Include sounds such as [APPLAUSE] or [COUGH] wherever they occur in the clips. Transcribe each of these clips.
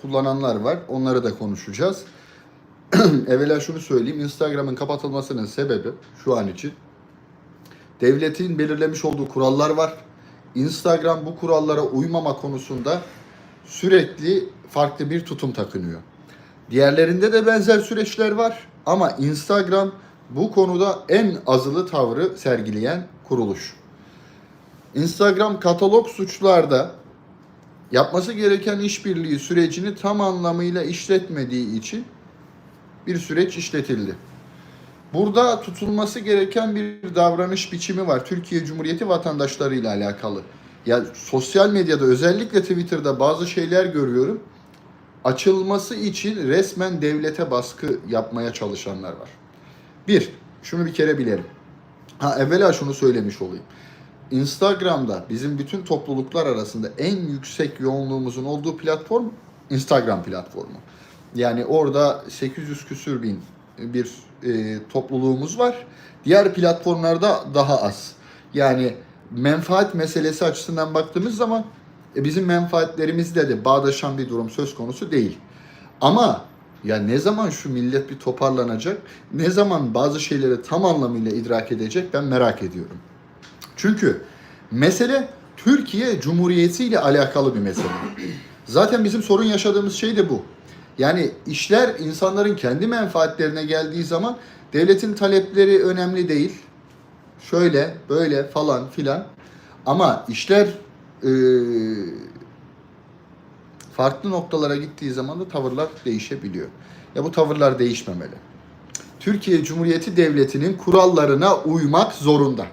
kullananlar var. Onları da konuşacağız. [CLEARS THROAT] Evvela şunu söyleyeyim. Instagram'ın kapatılmasının sebebi şu an için devletin belirlemiş olduğu kurallar var. Instagram bu kurallara uymama konusunda sürekli farklı bir tutum takınıyor. Diğerlerinde de benzer süreçler var ama Instagram bu konuda en azılı tavrı sergileyen kuruluş. Instagram katalog suçlarda yapması gereken işbirliği sürecini tam anlamıyla işletmediği için bir süreç işletildi. Burada tutulması gereken bir davranış biçimi var. Türkiye Cumhuriyeti vatandaşlarıyla alakalı. Ya sosyal medyada özellikle Twitter'da bazı şeyler görüyorum. Açılması için resmen devlete baskı yapmaya çalışanlar var. Bir, şunu bir kere bilelim. Ha evvela şunu söylemiş olayım. Instagram'da bizim bütün topluluklar arasında en yüksek yoğunluğumuzun olduğu platform Instagram platformu. Yani orada 800 küsür bin bir e, topluluğumuz var. Diğer platformlarda daha az. Yani menfaat meselesi açısından baktığımız zaman e, bizim menfaatlerimizle de bağdaşan bir durum söz konusu değil. Ama ya ne zaman şu millet bir toparlanacak, ne zaman bazı şeyleri tam anlamıyla idrak edecek ben merak ediyorum. Çünkü mesele Türkiye Cumhuriyeti ile alakalı bir mesele. Zaten bizim sorun yaşadığımız şey de bu. Yani işler insanların kendi menfaatlerine geldiği zaman devletin talepleri önemli değil. Şöyle, böyle falan filan. Ama işler e, farklı noktalara gittiği zaman da tavırlar değişebiliyor. Ya bu tavırlar değişmemeli. Türkiye Cumhuriyeti Devleti'nin kurallarına uymak zorunda.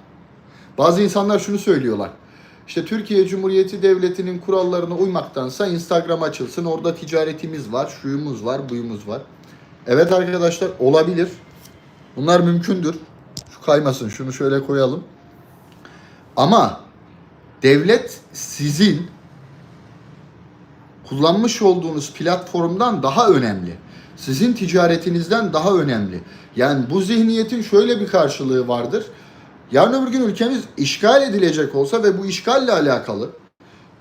Bazı insanlar şunu söylüyorlar. İşte Türkiye Cumhuriyeti Devleti'nin kurallarına uymaktansa Instagram açılsın. Orada ticaretimiz var, şuyumuz var, buyumuz var. Evet arkadaşlar olabilir. Bunlar mümkündür. Şu kaymasın. Şunu şöyle koyalım. Ama devlet sizin kullanmış olduğunuz platformdan daha önemli. Sizin ticaretinizden daha önemli. Yani bu zihniyetin şöyle bir karşılığı vardır. Yarın öbür gün ülkemiz işgal edilecek olsa ve bu işgalle alakalı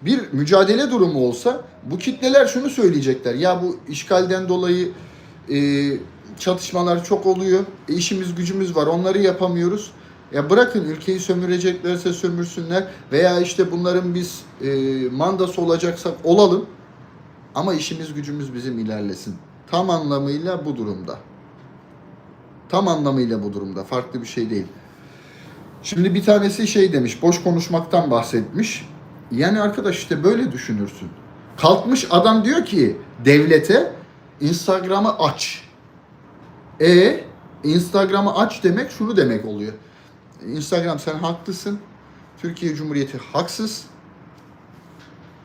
bir mücadele durumu olsa bu kitleler şunu söyleyecekler. Ya bu işgalden dolayı e, çatışmalar çok oluyor. E, işimiz gücümüz var onları yapamıyoruz. Ya bırakın ülkeyi sömüreceklerse sömürsünler veya işte bunların biz e, mandası olacaksak olalım. Ama işimiz gücümüz bizim ilerlesin. Tam anlamıyla bu durumda. Tam anlamıyla bu durumda. Farklı bir şey değil. Şimdi bir tanesi şey demiş, boş konuşmaktan bahsetmiş. Yani arkadaş işte böyle düşünürsün. Kalkmış adam diyor ki devlete Instagram'ı aç. E Instagram'ı aç demek şunu demek oluyor. Instagram sen haklısın. Türkiye Cumhuriyeti haksız.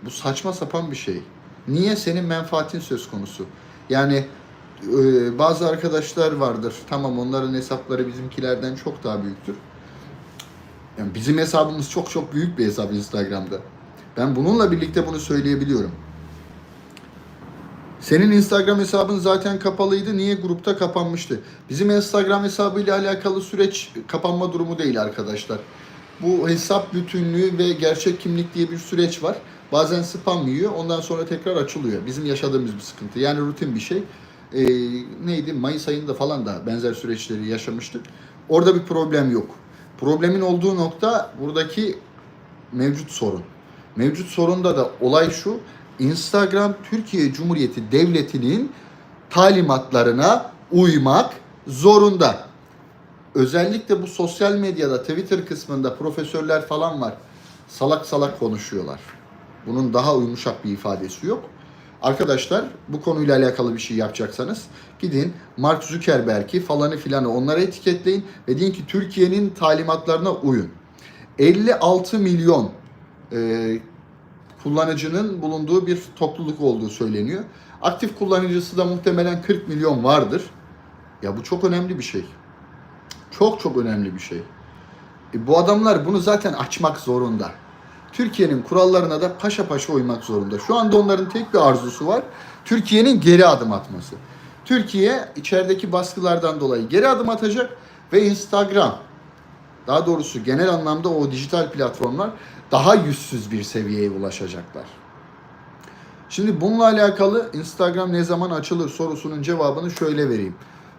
Bu saçma sapan bir şey. Niye senin menfaatin söz konusu? Yani e, bazı arkadaşlar vardır. Tamam onların hesapları bizimkilerden çok daha büyüktür. Yani bizim hesabımız çok çok büyük bir hesap Instagram'da. Ben bununla birlikte bunu söyleyebiliyorum. Senin Instagram hesabın zaten kapalıydı. Niye grupta kapanmıştı? Bizim Instagram hesabıyla alakalı süreç kapanma durumu değil arkadaşlar. Bu hesap bütünlüğü ve gerçek kimlik diye bir süreç var. Bazen spam yiyor, ondan sonra tekrar açılıyor. Bizim yaşadığımız bir sıkıntı. Yani rutin bir şey. Ee, neydi? Mayıs ayında falan da benzer süreçleri yaşamıştık. Orada bir problem yok. Problemin olduğu nokta buradaki mevcut sorun. Mevcut sorunda da olay şu. Instagram Türkiye Cumhuriyeti Devleti'nin talimatlarına uymak zorunda. Özellikle bu sosyal medyada Twitter kısmında profesörler falan var. Salak salak konuşuyorlar. Bunun daha yumuşak bir ifadesi yok. Arkadaşlar bu konuyla alakalı bir şey yapacaksanız gidin Mark Zuckerberg'i falanı filanı onlara etiketleyin ve deyin ki Türkiye'nin talimatlarına uyun. 56 milyon e, kullanıcının bulunduğu bir topluluk olduğu söyleniyor. Aktif kullanıcısı da muhtemelen 40 milyon vardır. Ya bu çok önemli bir şey. Çok çok önemli bir şey. E, bu adamlar bunu zaten açmak zorunda. Türkiye'nin kurallarına da paşa paşa uymak zorunda. Şu anda onların tek bir arzusu var. Türkiye'nin geri adım atması. Türkiye içerideki baskılardan dolayı geri adım atacak ve Instagram daha doğrusu genel anlamda o dijital platformlar daha yüzsüz bir seviyeye ulaşacaklar. Şimdi bununla alakalı Instagram ne zaman açılır sorusunun cevabını şöyle vereyim.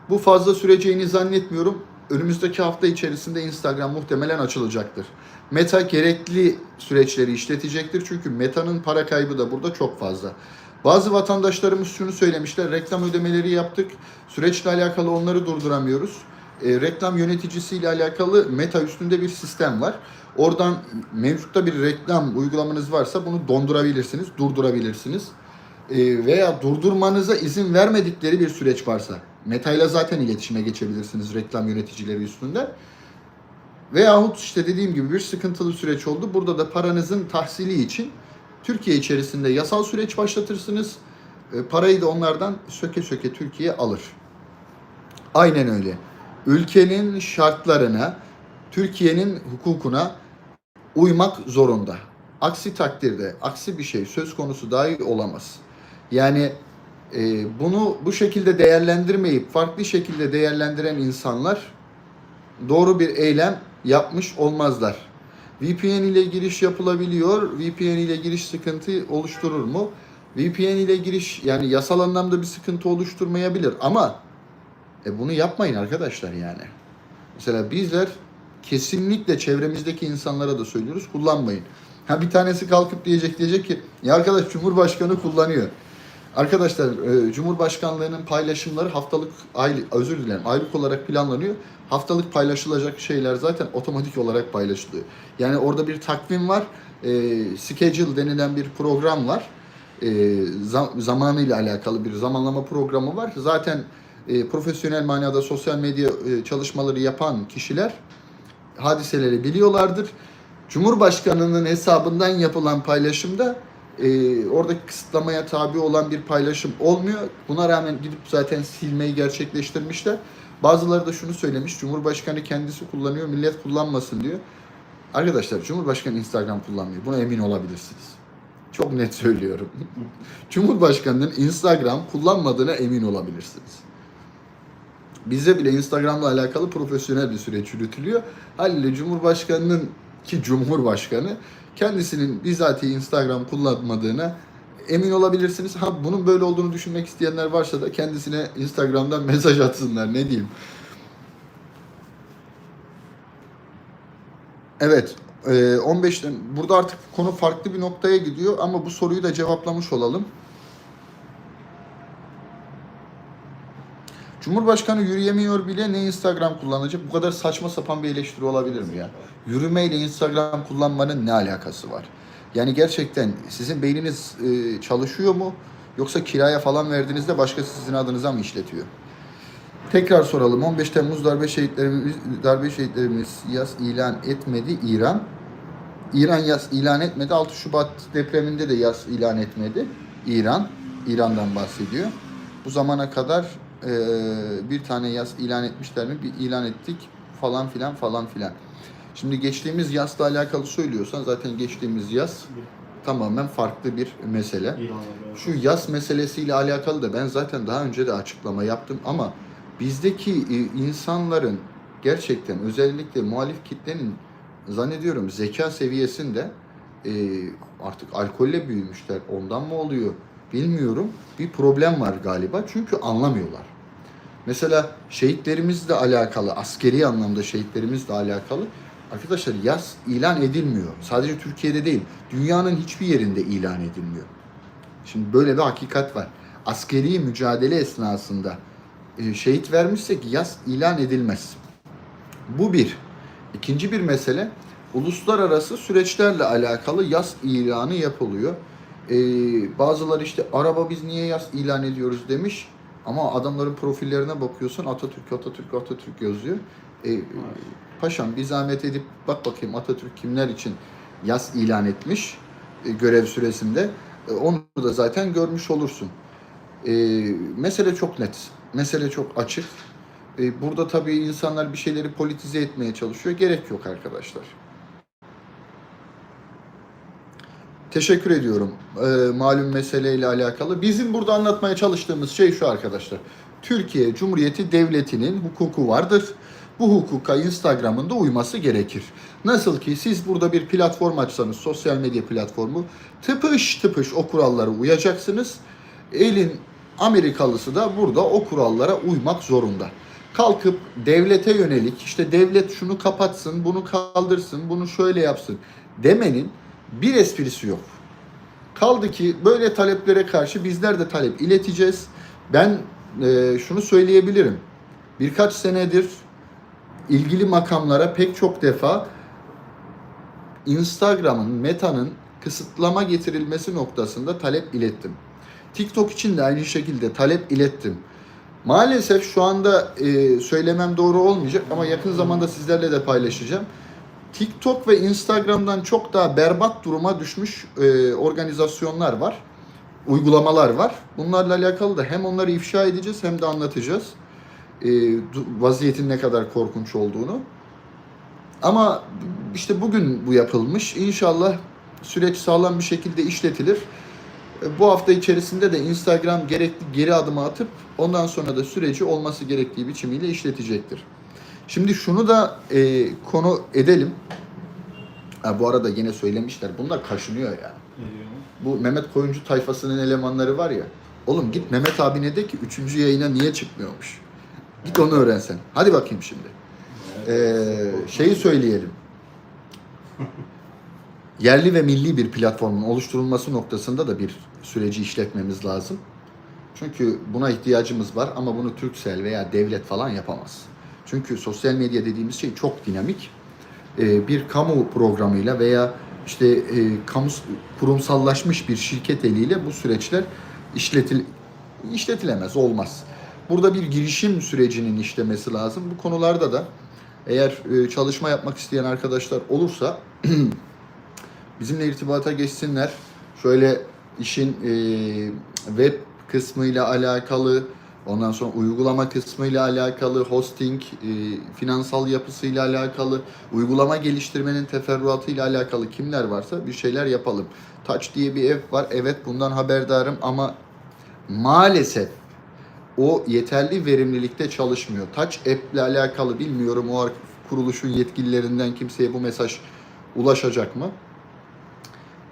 Bu fazla süreceğini zannetmiyorum. Önümüzdeki hafta içerisinde Instagram muhtemelen açılacaktır. Meta gerekli süreçleri işletecektir. Çünkü Meta'nın para kaybı da burada çok fazla. Bazı vatandaşlarımız şunu söylemişler. Reklam ödemeleri yaptık. Süreçle alakalı onları durduramıyoruz. E, reklam yöneticisiyle alakalı Meta üstünde bir sistem var. Oradan mevcutta bir reklam uygulamanız varsa bunu dondurabilirsiniz, durdurabilirsiniz. E, veya durdurmanıza izin vermedikleri bir süreç varsa Meta ile zaten iletişime geçebilirsiniz reklam yöneticileri üstünde. Veyahut işte dediğim gibi bir sıkıntılı süreç oldu. Burada da paranızın tahsili için Türkiye içerisinde yasal süreç başlatırsınız. E, parayı da onlardan söke söke Türkiye alır. Aynen öyle. Ülkenin şartlarına, Türkiye'nin hukukuna uymak zorunda. Aksi takdirde, aksi bir şey söz konusu dahi olamaz. Yani e, bunu bu şekilde değerlendirmeyip farklı şekilde değerlendiren insanlar doğru bir eylem yapmış olmazlar. VPN ile giriş yapılabiliyor. VPN ile giriş sıkıntı oluşturur mu? VPN ile giriş yani yasal anlamda bir sıkıntı oluşturmayabilir ama e bunu yapmayın arkadaşlar yani. Mesela bizler kesinlikle çevremizdeki insanlara da söylüyoruz kullanmayın. Ha bir tanesi kalkıp diyecek diyecek ki ya arkadaş Cumhurbaşkanı kullanıyor. Arkadaşlar e, Cumhurbaşkanlığının paylaşımları haftalık aylık özür dilerim aylık olarak planlanıyor. Haftalık paylaşılacak şeyler zaten otomatik olarak paylaşılıyor. Yani orada bir takvim var. E, schedule denilen bir program var. E, zam, zamanıyla alakalı bir zamanlama programı var. Zaten e, profesyonel manada sosyal medya e, çalışmaları yapan kişiler hadiseleri biliyorlardır. Cumhurbaşkanının hesabından yapılan paylaşımda e, orada kısıtlamaya tabi olan bir paylaşım olmuyor. Buna rağmen gidip zaten silmeyi gerçekleştirmişler. Bazıları da şunu söylemiş. Cumhurbaşkanı kendisi kullanıyor, millet kullanmasın diyor. Arkadaşlar Cumhurbaşkanı Instagram kullanmıyor. Buna emin olabilirsiniz. Çok net söylüyorum. [LAUGHS] Cumhurbaşkanının Instagram kullanmadığına emin olabilirsiniz. Bizde bile Instagram'la alakalı profesyonel bir süreç yürütülüyor. Haliyle Cumhurbaşkanının ki Cumhurbaşkanı kendisinin bizatihi Instagram kullanmadığına emin olabilirsiniz. Ha bunun böyle olduğunu düşünmek isteyenler varsa da kendisine Instagram'dan mesaj atsınlar ne diyeyim. Evet, e, 15'ten burada artık konu farklı bir noktaya gidiyor ama bu soruyu da cevaplamış olalım. Cumhurbaşkanı yürüyemiyor bile ne Instagram kullanacak? Bu kadar saçma sapan bir eleştiri olabilir mi ya? Yürümeyle Instagram kullanmanın ne alakası var? Yani gerçekten sizin beyniniz e, çalışıyor mu? Yoksa kiraya falan verdiğinizde başkası sizin adınıza mı işletiyor? Tekrar soralım. 15 Temmuz darbe şehitlerimiz darbe şehitlerimiz yas ilan etmedi İran. İran yas ilan etmedi. 6 Şubat depreminde de yas ilan etmedi. İran. İran'dan bahsediyor. Bu zamana kadar e, bir tane yas ilan etmişler mi? Bir ilan ettik falan filan falan filan. Şimdi geçtiğimiz yazla alakalı söylüyorsan zaten geçtiğimiz yaz tamamen farklı bir mesele. Şu yaz meselesiyle alakalı da ben zaten daha önce de açıklama yaptım ama bizdeki e, insanların gerçekten özellikle muhalif kitlenin zannediyorum zeka seviyesinde e, artık alkolle büyümüşler. Ondan mı oluyor bilmiyorum. Bir problem var galiba çünkü anlamıyorlar. Mesela şehitlerimizle alakalı, askeri anlamda şehitlerimizle alakalı arkadaşlar yaz ilan edilmiyor. Sadece Türkiye'de değil, dünyanın hiçbir yerinde ilan edilmiyor. Şimdi böyle bir hakikat var. Askeri mücadele esnasında e, şehit vermişsek yaz ilan edilmez. Bu bir. İkinci bir mesele uluslararası süreçlerle alakalı yaz ilanı yapılıyor. Ee, bazıları işte araba biz niye yaz ilan ediyoruz demiş. Ama adamların profillerine bakıyorsun Atatürk, Atatürk, Atatürk yazıyor. E, paşam bir zahmet edip bak bakayım Atatürk kimler için yaz ilan etmiş e, görev süresinde. E, onu da zaten görmüş olursun. E, mesele çok net. Mesele çok açık. E, burada tabii insanlar bir şeyleri politize etmeye çalışıyor. Gerek yok arkadaşlar. Teşekkür ediyorum e, malum meseleyle alakalı. Bizim burada anlatmaya çalıştığımız şey şu arkadaşlar. Türkiye Cumhuriyeti Devleti'nin hukuku vardır. bu hukuka Instagram'ın da uyması gerekir. Nasıl ki siz burada bir platform açsanız, sosyal medya platformu, tıpış tıpış o kurallara uyacaksınız. Elin Amerikalısı da burada o kurallara uymak zorunda. Kalkıp devlete yönelik işte devlet şunu kapatsın, bunu kaldırsın, bunu şöyle yapsın demenin bir esprisi yok. Kaldı ki böyle taleplere karşı bizler de talep ileteceğiz. Ben e, şunu söyleyebilirim. Birkaç senedir ilgili makamlara pek çok defa Instagram'ın, Meta'nın kısıtlama getirilmesi noktasında talep ilettim. TikTok için de aynı şekilde talep ilettim. Maalesef şu anda e, söylemem doğru olmayacak ama yakın zamanda sizlerle de paylaşacağım. TikTok ve Instagram'dan çok daha berbat duruma düşmüş e, organizasyonlar var, uygulamalar var. Bunlarla alakalı da hem onları ifşa edeceğiz hem de anlatacağız. E, vaziyetin ne kadar korkunç olduğunu. Ama işte bugün bu yapılmış. İnşallah süreç sağlam bir şekilde işletilir. E, Bu hafta içerisinde de Instagram gerekli geri adımı atıp ondan sonra da süreci olması gerektiği biçimiyle işletecektir. Şimdi şunu da e, konu edelim. Ha, bu arada yine söylemişler. Bunlar kaşınıyor ya. Bu Mehmet Koyuncu tayfasının elemanları var ya. Oğlum git Mehmet abine de ki 3. yayına niye çıkmıyormuş. Git onu öğrensen. Hadi bakayım şimdi. Ee, şeyi söyleyelim. Yerli ve milli bir platformun oluşturulması noktasında da bir süreci işletmemiz lazım. Çünkü buna ihtiyacımız var ama bunu Türksel veya devlet falan yapamaz. Çünkü sosyal medya dediğimiz şey çok dinamik. Ee, bir kamu programıyla veya işte e, kamu kurumsallaşmış bir şirket eliyle bu süreçler işletil işletilemez, olmaz. Burada bir girişim sürecinin işlemesi lazım. Bu konularda da eğer e, çalışma yapmak isteyen arkadaşlar olursa [CLEARS THROAT] bizimle irtibata geçsinler. Şöyle işin e, web kısmıyla alakalı, ondan sonra uygulama kısmıyla alakalı, hosting, e, finansal yapısıyla alakalı, uygulama geliştirmenin teferruatıyla alakalı kimler varsa bir şeyler yapalım. Touch diye bir ev var. Evet bundan haberdarım ama maalesef o yeterli verimlilikte çalışmıyor. Touch App ile alakalı bilmiyorum o kuruluşun yetkililerinden kimseye bu mesaj ulaşacak mı?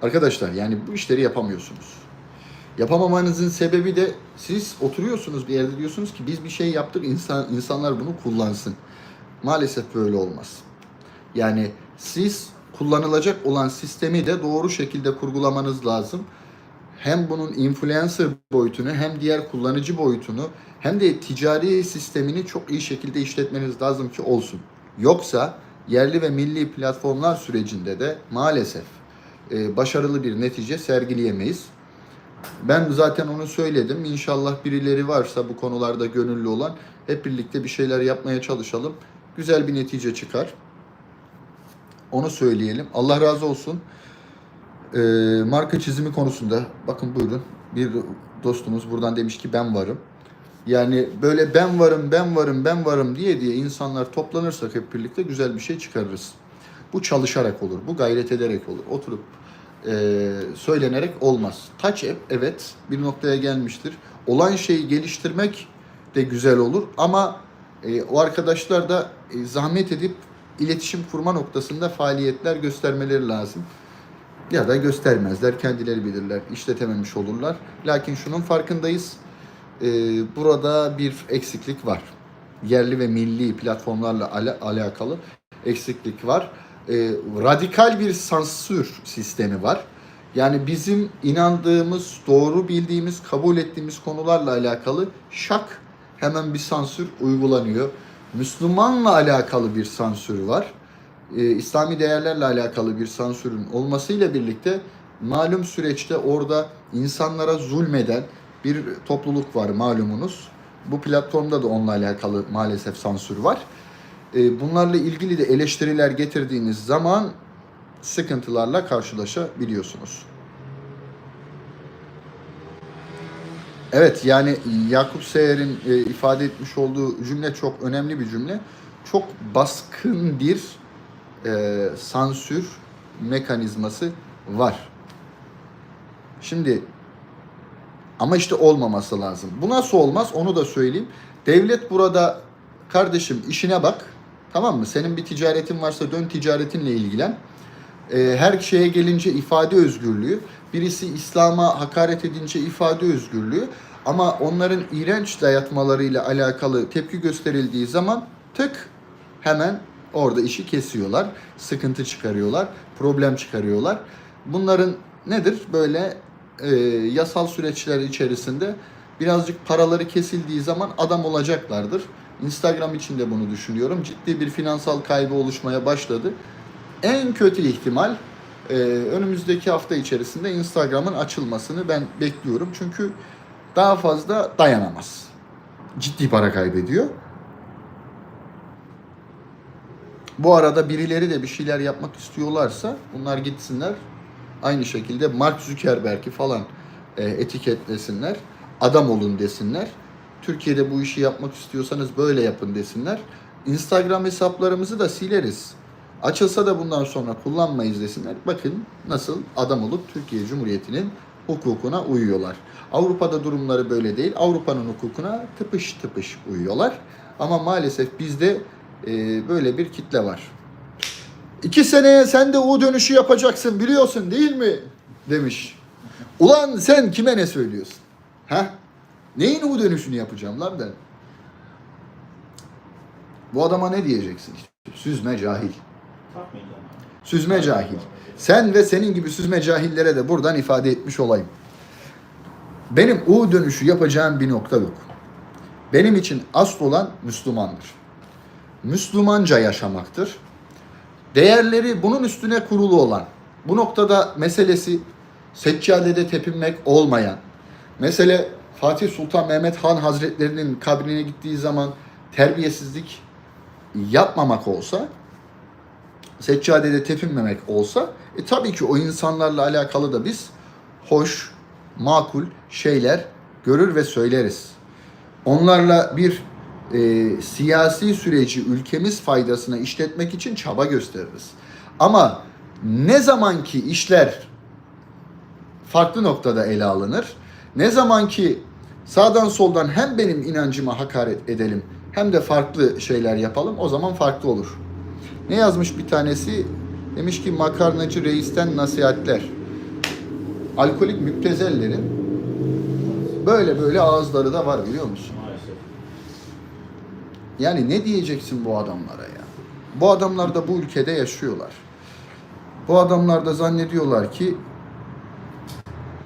Arkadaşlar yani bu işleri yapamıyorsunuz. Yapamamanızın sebebi de siz oturuyorsunuz bir yerde diyorsunuz ki biz bir şey yaptık insan insanlar bunu kullansın. Maalesef böyle olmaz. Yani siz kullanılacak olan sistemi de doğru şekilde kurgulamanız lazım. Hem bunun influencer boyutunu hem diğer kullanıcı boyutunu hem de ticari sistemini çok iyi şekilde işletmeniz lazım ki olsun. Yoksa yerli ve milli platformlar sürecinde de maalesef e, başarılı bir netice sergileyemeyiz. Ben zaten onu söyledim. İnşallah birileri varsa bu konularda gönüllü olan hep birlikte bir şeyler yapmaya çalışalım. Güzel bir netice çıkar. Onu söyleyelim. Allah razı olsun. Ee, marka çizimi konusunda bakın buyurun. Bir dostumuz buradan demiş ki ben varım. Yani böyle ben varım, ben varım, ben varım diye diye insanlar toplanırsak hep birlikte güzel bir şey çıkarırız. Bu çalışarak olur, bu gayret ederek olur. Oturup e, söylenerek olmaz. Touch App evet bir noktaya gelmiştir. Olan şeyi geliştirmek de güzel olur ama e, o arkadaşlar da e, zahmet edip iletişim kurma noktasında faaliyetler göstermeleri lazım. Ya da göstermezler, kendileri bilirler, işletememiş olurlar. Lakin şunun farkındayız, e, burada bir eksiklik var. Yerli ve milli platformlarla ala- alakalı eksiklik var. E, radikal bir sansür sistemi var. Yani bizim inandığımız, doğru bildiğimiz, kabul ettiğimiz konularla alakalı şak hemen bir sansür uygulanıyor. Müslümanla alakalı bir sansür var. Ee, İslami değerlerle alakalı bir sansürün olmasıyla birlikte malum süreçte orada insanlara zulmeden bir topluluk var malumunuz. Bu platformda da onunla alakalı maalesef sansür var. Ee, bunlarla ilgili de eleştiriler getirdiğiniz zaman sıkıntılarla karşılaşabiliyorsunuz. Evet yani Yakup Seher'in e, ifade etmiş olduğu cümle çok önemli bir cümle. Çok baskın bir e, sansür mekanizması var. Şimdi ama işte olmaması lazım. Bu nasıl olmaz onu da söyleyeyim. Devlet burada kardeşim işine bak. Tamam mı? Senin bir ticaretin varsa dön ticaretinle ilgilen. Ee, her şeye gelince ifade özgürlüğü. Birisi İslam'a hakaret edince ifade özgürlüğü. Ama onların iğrenç dayatmalarıyla alakalı tepki gösterildiği zaman tık hemen orada işi kesiyorlar. Sıkıntı çıkarıyorlar. Problem çıkarıyorlar. Bunların nedir? Böyle e, yasal süreçler içerisinde birazcık paraları kesildiği zaman adam olacaklardır. Instagram için de bunu düşünüyorum. Ciddi bir finansal kaybı oluşmaya başladı. En kötü ihtimal e, önümüzdeki hafta içerisinde Instagram'ın açılmasını ben bekliyorum. Çünkü daha fazla dayanamaz. Ciddi para kaybediyor. Bu arada birileri de bir şeyler yapmak istiyorlarsa bunlar gitsinler. Aynı şekilde Mark Zuckerberg'i falan e, etiketlesinler. Adam olun desinler. Türkiye'de bu işi yapmak istiyorsanız böyle yapın desinler. Instagram hesaplarımızı da sileriz. Açılsa da bundan sonra kullanmayız desinler. Bakın nasıl adam olup Türkiye Cumhuriyeti'nin hukukuna uyuyorlar. Avrupa'da durumları böyle değil. Avrupa'nın hukukuna tıpış tıpış uyuyorlar. Ama maalesef bizde e, böyle bir kitle var. İki seneye sen de U dönüşü yapacaksın biliyorsun değil mi? Demiş. Ulan sen kime ne söylüyorsun? Ha? Neyin U dönüşünü yapacağım lan ben? Bu adama ne diyeceksin? Süzme cahil. Süzme cahil. Sen ve senin gibi süzme cahillere de buradan ifade etmiş olayım. Benim U dönüşü yapacağım bir nokta yok. Benim için asıl olan Müslümandır. Müslümanca yaşamaktır. Değerleri bunun üstüne kurulu olan, bu noktada meselesi seccadede tepinmek olmayan, mesele Fatih Sultan Mehmet Han Hazretlerinin kabrine gittiği zaman terbiyesizlik yapmamak olsa, seccadede tepinmemek olsa, e tabii ki o insanlarla alakalı da biz hoş, makul şeyler görür ve söyleriz. Onlarla bir e, siyasi süreci ülkemiz faydasına işletmek için çaba gösteririz. Ama ne zaman ki işler farklı noktada ele alınır, ne zaman ki sağdan soldan hem benim inancıma hakaret edelim hem de farklı şeyler yapalım o zaman farklı olur. Ne yazmış bir tanesi? Demiş ki makarnacı reisten nasihatler. Alkolik müptezellerin böyle böyle ağızları da var biliyor musun? Yani ne diyeceksin bu adamlara ya? Bu adamlar da bu ülkede yaşıyorlar. Bu adamlar da zannediyorlar ki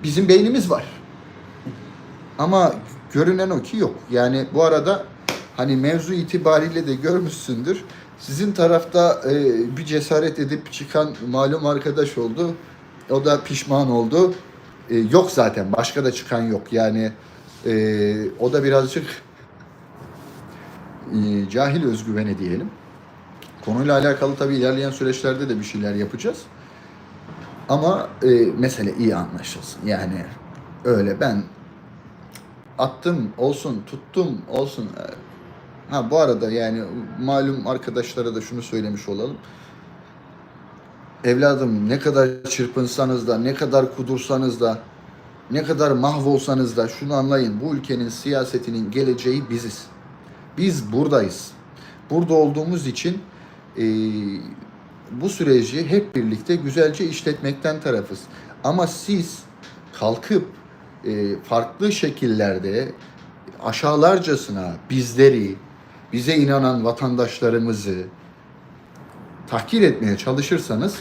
bizim beynimiz var. Ama görünen o ki yok. Yani bu arada hani mevzu itibariyle de görmüşsündür. Sizin tarafta e, bir cesaret edip çıkan malum arkadaş oldu. O da pişman oldu. E, yok zaten. Başka da çıkan yok. Yani e, o da birazcık e, cahil özgüveni diyelim. Konuyla alakalı tabii ilerleyen süreçlerde de bir şeyler yapacağız. Ama e, mesele iyi anlaşılsın. Yani öyle ben attım olsun, tuttum olsun. Ha bu arada yani malum arkadaşlara da şunu söylemiş olalım. Evladım ne kadar çırpınsanız da, ne kadar kudursanız da, ne kadar mahvolsanız da şunu anlayın. Bu ülkenin siyasetinin geleceği biziz. Biz buradayız. Burada olduğumuz için e, bu süreci hep birlikte güzelce işletmekten tarafız. Ama siz kalkıp farklı şekillerde aşağılarcasına bizleri, bize inanan vatandaşlarımızı tahkir etmeye çalışırsanız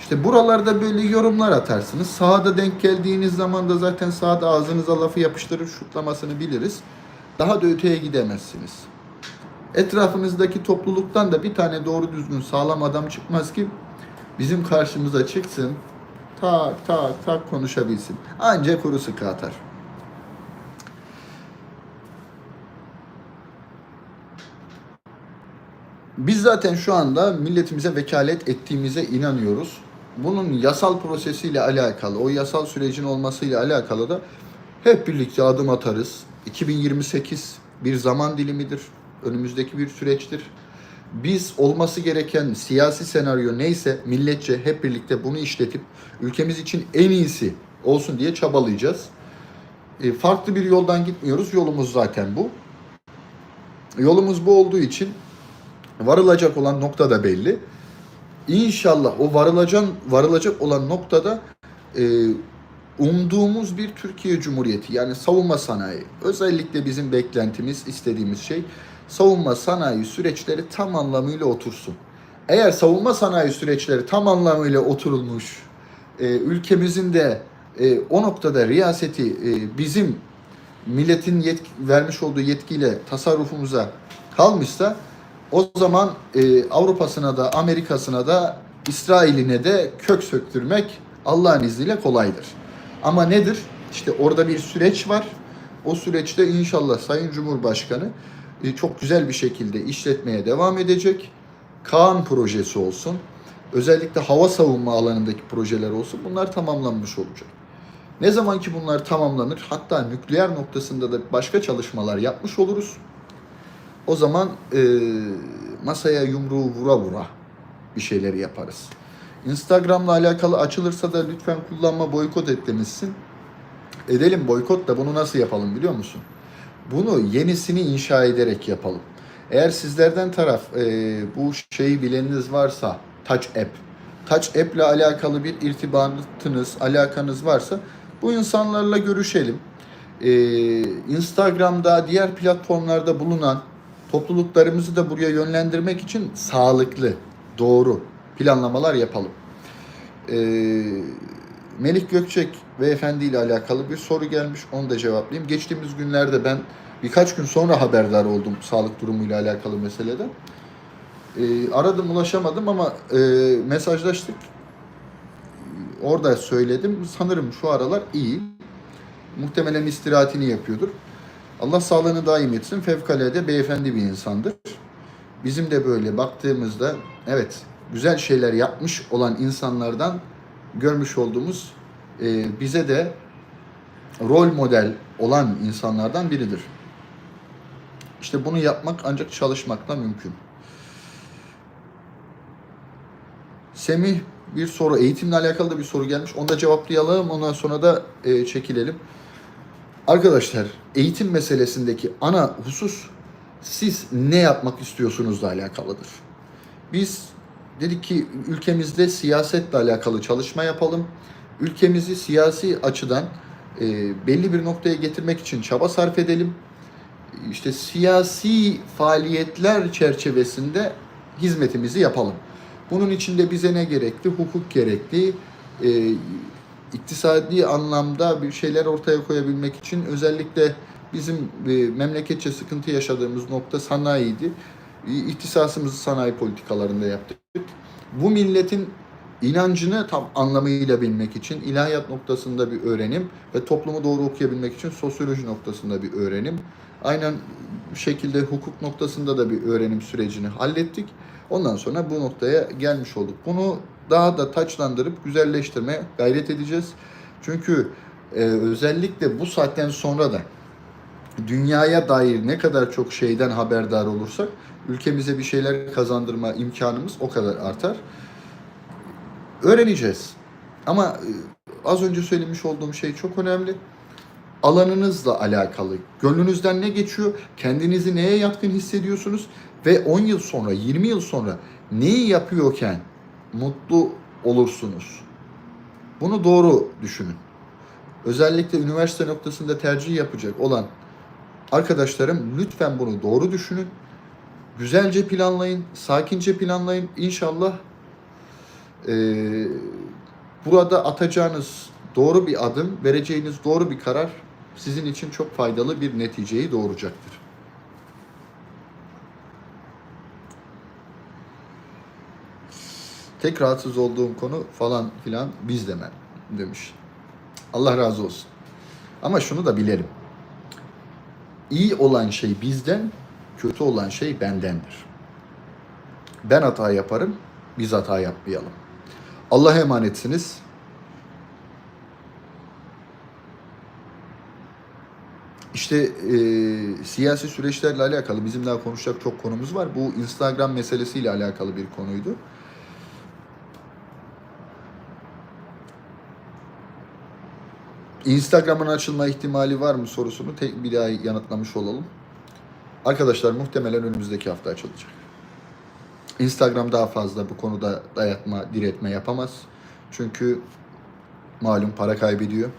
işte buralarda böyle yorumlar atarsınız. Sahada denk geldiğiniz zaman da zaten sahada ağzınıza lafı yapıştırır şutlamasını biliriz. Daha da öteye gidemezsiniz. Etrafınızdaki topluluktan da bir tane doğru düzgün sağlam adam çıkmaz ki bizim karşımıza çıksın. Tak tak tak konuşabilsin. Anca kuru sıkı atar. Biz zaten şu anda milletimize vekalet ettiğimize inanıyoruz. Bunun yasal prosesiyle alakalı, o yasal sürecin olmasıyla alakalı da hep birlikte adım atarız. 2028 bir zaman dilimidir. Önümüzdeki bir süreçtir. Biz olması gereken siyasi senaryo neyse milletçe hep birlikte bunu işletip ülkemiz için en iyisi olsun diye çabalayacağız. E, farklı bir yoldan gitmiyoruz. Yolumuz zaten bu. Yolumuz bu olduğu için Varılacak olan nokta da belli. İnşallah o varılacak varılacak olan noktada e, umduğumuz bir Türkiye Cumhuriyeti yani savunma sanayi. Özellikle bizim beklentimiz, istediğimiz şey savunma sanayi süreçleri tam anlamıyla otursun. Eğer savunma sanayi süreçleri tam anlamıyla oturulmuş, e, ülkemizin de e, o noktada riyaseti e, bizim milletin yetki, vermiş olduğu yetkiyle tasarrufumuza kalmışsa o zaman e, Avrupa'sına da Amerika'sına da İsrail'ine de kök söktürmek Allah'ın izniyle kolaydır. Ama nedir? İşte orada bir süreç var. O süreçte inşallah Sayın Cumhurbaşkanı çok güzel bir şekilde işletmeye devam edecek. Kaan projesi olsun. Özellikle hava savunma alanındaki projeler olsun. Bunlar tamamlanmış olacak. Ne zaman ki bunlar tamamlanır, hatta nükleer noktasında da başka çalışmalar yapmış oluruz. O zaman e, masaya yumruğu vura vura bir şeyleri yaparız. Instagram'la alakalı açılırsa da lütfen kullanma boykot et demişsin. Edelim boykot da bunu nasıl yapalım biliyor musun? Bunu yenisini inşa ederek yapalım. Eğer sizlerden taraf e, bu şeyi bileniniz varsa Touch App, Touch App ile alakalı bir irtibatınız, alakanız varsa bu insanlarla görüşelim. Ee, Instagram'da, diğer platformlarda bulunan topluluklarımızı da buraya yönlendirmek için sağlıklı, doğru planlamalar yapalım. Ee, Melih Gökçek beyefendi ile alakalı bir soru gelmiş. Onu da cevaplayayım. Geçtiğimiz günlerde ben birkaç gün sonra haberdar oldum sağlık durumuyla alakalı meseleden. Ee, aradım ulaşamadım ama e, mesajlaştık orada söyledim. Sanırım şu aralar iyi. Muhtemelen istirahatini yapıyordur. Allah sağlığını daim etsin. Fevkalade beyefendi bir insandır. Bizim de böyle baktığımızda evet güzel şeyler yapmış olan insanlardan görmüş olduğumuz e, bize de rol model olan insanlardan biridir. İşte bunu yapmak ancak çalışmakla mümkün. Semih bir soru, eğitimle alakalı da bir soru gelmiş. Onu da cevaplayalım. Ondan sonra da e, çekilelim. Arkadaşlar, eğitim meselesindeki ana husus siz ne yapmak istiyorsunuzla alakalıdır. Biz dedik ki ülkemizde siyasetle alakalı çalışma yapalım. Ülkemizi siyasi açıdan e, belli bir noktaya getirmek için çaba sarf edelim. İşte siyasi faaliyetler çerçevesinde hizmetimizi yapalım. Bunun içinde bize ne gerekli? Hukuk gerekli. E, iktisadi anlamda bir şeyler ortaya koyabilmek için özellikle bizim e, memleketçe sıkıntı yaşadığımız nokta sanayiydi. İhtisasımızı sanayi politikalarında yaptık. Bu milletin inancını tam anlamıyla bilmek için ilahiyat noktasında bir öğrenim ve toplumu doğru okuyabilmek için sosyoloji noktasında bir öğrenim. Aynen şekilde hukuk noktasında da bir öğrenim sürecini hallettik. Ondan sonra bu noktaya gelmiş olduk. Bunu daha da taçlandırıp güzelleştirmeye gayret edeceğiz. Çünkü e, özellikle bu saatten sonra da dünyaya dair ne kadar çok şeyden haberdar olursak ülkemize bir şeyler kazandırma imkanımız o kadar artar. Öğreneceğiz. Ama e, az önce söylemiş olduğum şey çok önemli. Alanınızla alakalı. Gönlünüzden ne geçiyor? Kendinizi neye yatkın hissediyorsunuz? Ve 10 yıl sonra, 20 yıl sonra neyi yapıyorken mutlu olursunuz? Bunu doğru düşünün. Özellikle üniversite noktasında tercih yapacak olan arkadaşlarım lütfen bunu doğru düşünün. Güzelce planlayın, sakince planlayın. İnşallah e, burada atacağınız doğru bir adım, vereceğiniz doğru bir karar sizin için çok faydalı bir neticeyi doğuracaktır. Tek rahatsız olduğum konu falan filan biz demem demiş. Allah razı olsun. Ama şunu da bilelim. İyi olan şey bizden, kötü olan şey bendendir. Ben hata yaparım, biz hata yapmayalım. Allah'a emanetsiniz. İşte e, siyasi süreçlerle alakalı bizim daha konuşacak çok konumuz var. Bu Instagram meselesiyle alakalı bir konuydu. Instagram'ın açılma ihtimali var mı sorusunu tek bir daha yanıtlamış olalım. Arkadaşlar muhtemelen önümüzdeki hafta açılacak. Instagram daha fazla bu konuda dayatma, diretme yapamaz. Çünkü malum para kaybediyor.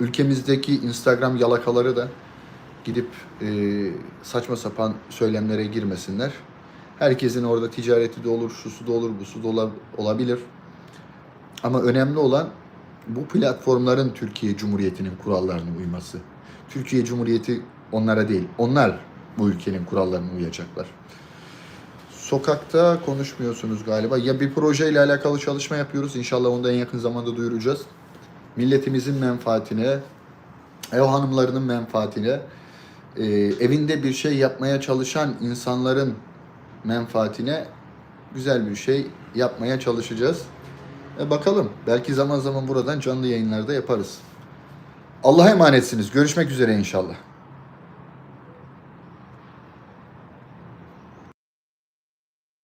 Ülkemizdeki Instagram yalakaları da gidip e, saçma sapan söylemlere girmesinler. Herkesin orada ticareti de olur, şusu da olur, busu da ola- olabilir. Ama önemli olan bu platformların Türkiye Cumhuriyeti'nin kurallarına uyması. Türkiye Cumhuriyeti onlara değil, onlar bu ülkenin kurallarına uyacaklar. Sokakta konuşmuyorsunuz galiba. Ya bir projeyle alakalı çalışma yapıyoruz. İnşallah onu da en yakın zamanda duyuracağız. Milletimizin menfaatine, ev hanımlarının menfaatine, e, evinde bir şey yapmaya çalışan insanların menfaatine güzel bir şey yapmaya çalışacağız. E bakalım. Belki zaman zaman buradan canlı yayınlarda yaparız. Allah'a emanetsiniz. Görüşmek üzere inşallah.